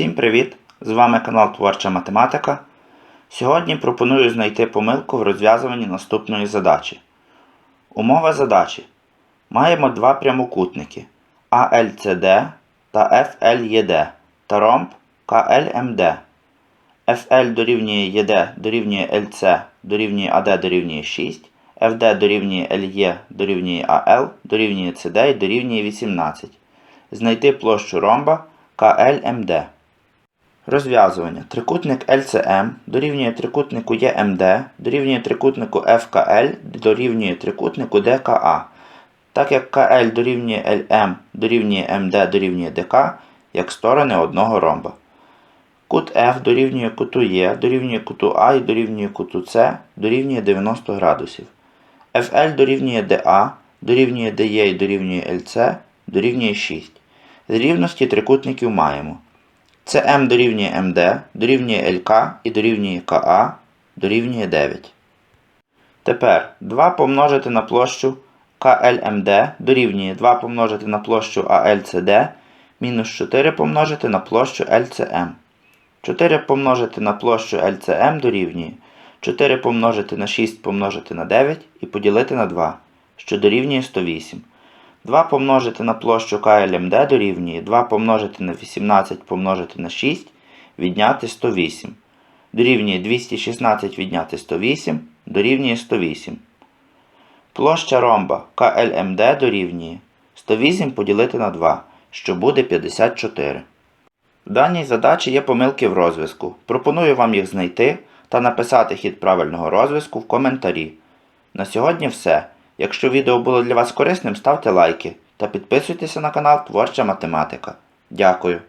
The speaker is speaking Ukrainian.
Всім привіт! З вами канал Творча Математика. Сьогодні пропоную знайти помилку в розв'язуванні наступної задачі. Умова задачі. Маємо два прямокутники ALCD та FLED та ромб KLMD. FL дорівнює ED дорівнює LC дорівнює AD дорівнює 6, FD дорівнює LE дорівнює AL дорівнює CD і дорівнює 18. Знайти площу ромба KLMD. Розв'язування. Трикутник LCM дорівнює трикутнику EMD, дорівнює трикутнику FKL, дорівнює трикутнику DKA. Так як KL дорівнює LM, дорівнює MD, дорівнює DK, як сторони одного ромба. Кут F дорівнює куту Е, дорівнює куту А і дорівнює куту С, дорівнює 90 градусів. FL дорівнює DA, дорівнює DE і дорівнює LC, дорівнює 6. З рівності трикутників маємо. CM дорівнює МД, дорівнює ЛК і дорівнює КА, дорівнює 9. Тепер 2 помножити на площу КЛМД дорівнює 2 помножити на площу АЛЦД мінус 4 помножити на площу ЛЦМ. 4 помножити на площу ЛЦМ дорівнює 4 помножити на 6 помножити на 9 і поділити на 2, що дорівнює 108. 2 помножити на площу КЛМД дорівнює 2 помножити на 18 помножити на 6 відняти 108. Дорівнює 216 відняти 108 дорівнює 108. Площа ромба КЛМД дорівнює 108 поділити на 2, що буде 54. В даній задачі є помилки в розв'язку. Пропоную вам їх знайти та написати хід правильного розв'язку в коментарі. На сьогодні все. Якщо відео було для вас корисним, ставте лайки та підписуйтеся на канал Творча Математика. Дякую.